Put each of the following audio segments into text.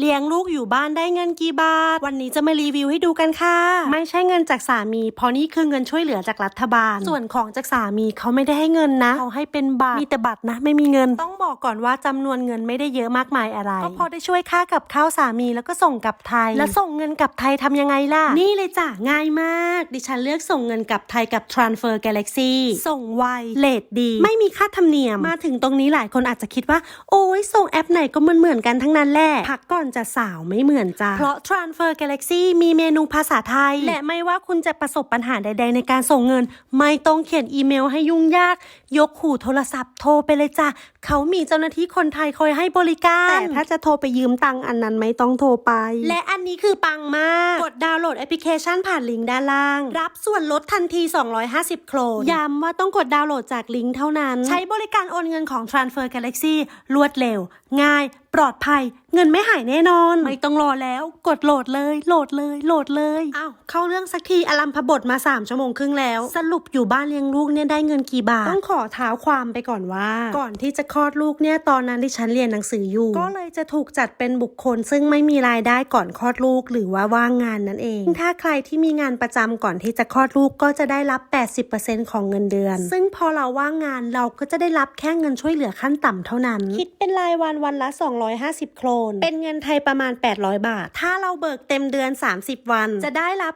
เลี้ยงลูกอยู่บ้านได้เงินกี่บาท วันนี้จะมารีวิวให้ดูกันค่ะ ไม่ใช่เงินจากสามี เพราะนี่คือเงินช่วยเหลือจากรัฐบาล ส่วนของจากสามีเขาไม่ได้ให้เงินนะเขาให้เป็นบาทมีแต่บัตรนะ ไม่มีเงิน ต้องบอกก่อนว่าจำนวนเงินไม่ได้เยอะมากมายอะไรก็พอได้ช่วยค่ากับข้าวสามีแล้วก็ส่งกลับไทย แล้วส่งเงินกลับไทยทำยังไงล่ะ นี่เลยจ้ะง่ายมาก ดิฉันเลือกส่งเงินกลับไทยกับ Transfer Galaxy ส่งไวเลทดี ไม่มีค่าธรรมเนียมมาถึงตรงนี้หลายคนอาจจะคิดว่า โอ้ยส่งแอปไหนก็มันเหมือนกันทั้งนั้นแหละพักก่อนจะสาวไม่เหมือนจ้ะเพราะ Transfer Galaxy มีเมนูภาษาไทย และไม่ว่าคุณจะประสบปัญหาใด ๆ ในการส่งเงิน ไม่ต้องเขียนอีเมลให้ยุ่งยาก ยกหูโทรศัพท์โทรไปเลยจ้ะเขามีเจ้าหน้าที่คนไทยคอยให้บริการ แต่ถ้าจะโทรไปยืมตังค์อันนั้นไม่ต้องโทรไป และอันนี้คือปังมาก กดดาวน์โหลดแอปพลิเคชันผ่านลิงก์ด้านล่าง รับส่วนลดทันที 250 โครนย้ำว่าต้องกดดาวน์โหลดจากลิงก์เท่านั้น ใช้บริการโอนเงินของ Transfer Galaxy รวดเร็ว ง่าย ปลอดภัย เงินไม่หายแน่นอน ไม่ต้องรอแล้ว กดโหลดเลย โหลดเลย โหลดเลยอ้าวเข้าเรื่องสักทีอลัมพบทมา3ชั่วโมงครึ่งแล้ว สรุปอยู่บ้านเลี้ยงลูกเนี่ยได้เงินกี่บาท ต้องขอเท้าความไปก่อนว่า ก่อนที่จะคลอดลูกเนี่ยตอนนั้นที่ฉันเรียนหนังสืออยู่ ก็เลยจะถูกจัดเป็นบุคคล ซึ่งไม่มีรายได้ก่อนคลอดลูก หรือว่าว่างงานนั่นเอง ถ้าใครที่มีงานประจำก่อนที่จะคลอดลูกก็จะได้รับ 80%ของเงินเดือน ซึ่งพอเราว่างงานเราก็จะได้รับแค่เงินช่วยเหลือขั้นต่ำเท่านั้น คิดเป็นรายวันวันละ250 โครน เป็นเงินไทยประมาณ 800 บาท ถ้าเราเบิกเต็มเดือน 30 วัน จะได้รับ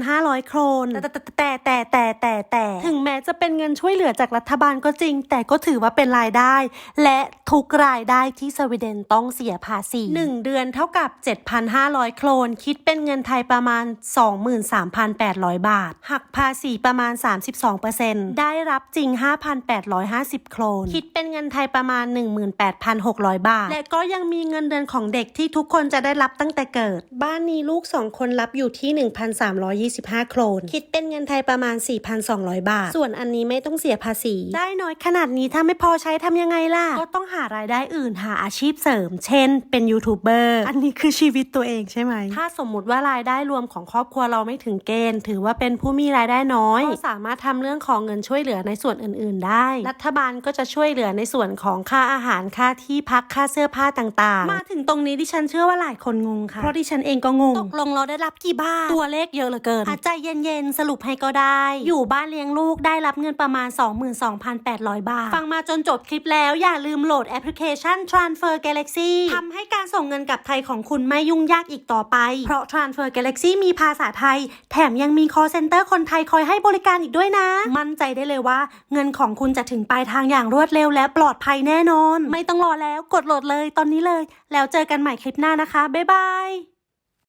7,500 โครนแต่แต่แต่แต่แต่แต่ถึงแม้จะเป็นเงินช่วยเหลือจากรัฐบาลก็จริง แต่ก็ถือว่าเป็นรายได้ และทุกรายได้ที่สวีเดนต้องเสียภาษี 1 เดือนเท่ากับ 7,500 โครน คิดเป็นเงินไทยประมาณ 23,800 บาท หักภาษีประมาณ 32%ได้รับจริง 5,850 โครน คิดเป็นเงินไทยประมาณ 18,600 บาท และก็ยังมีเงินเดือนของเด็กที่ทุกคนจะได้รับตั้งแต่เกิด บ้านนี้ลูก 2 คนรับอยู่ที่ 1,325 โครน คิดเป็นเงินไทยประมาณ 4,200 บาท ส่วนอันนี้ไม่ต้องเสียภาษี ได้น้อยขนาดนี้ถ้าไม่พอใช้ทำยังไงล่ะ ก็ต้องหารายได้อื่นหาอาชีพเสริม เช่น เป็นยูทูบเบอร์ อันนี้คือชีวิตตัวเองใช่ไหม ถ้าสมมุติว่ารายได้รวมของครอบครัวเราไม่ถึงเกณฑ์ ถือว่าเป็นผู้มีรายได้น้อย ก็สามารถทำเรื่องของเงินช่วยเหลือในส่วนอื่น ๆ ได้ รัฐบาลก็จะช่วยเหลือในส่วนของค่าอาหาร ค่าที่พัก ค่าเสื้อผ้าต่างๆ มาถึงตรงนี้ดิฉันเชื่อว่าหลายคนงงค่ะ เพราะดิฉันเองก็งง ตกลงเราได้รับกี่บาท ตัวเลขเยอะเหลือเกินอาใจเย็นๆ สรุปให้ก็ได้ อยู่บ้านเลี้ยงลูกได้รับเงินประมาณ 22,800 บาท ฟังมาจนจบคลิปแล้วอย่าลืมโหลดแอปพลิเคชัน Transfer Galaxy ทำให้การส่งเงินกลับไทยของคุณไม่ยุ่งยากอีกต่อไป เพราะ Transfer Galaxy มีภาษาไทย แถมยังมี call center คนไทยคอยให้บริการอีกด้วยนะ มั่นใจได้เลยว่า เงินของคุณจะถึงปลายทางอย่างรวดเร็วและปลอดภัยแน่นอน ไม่ต้องรอแล้วกดโหลดเลยตอนนี้เลย แล้วเจอกันใหม่คลิปหน้านะคะ บ๊ายบาย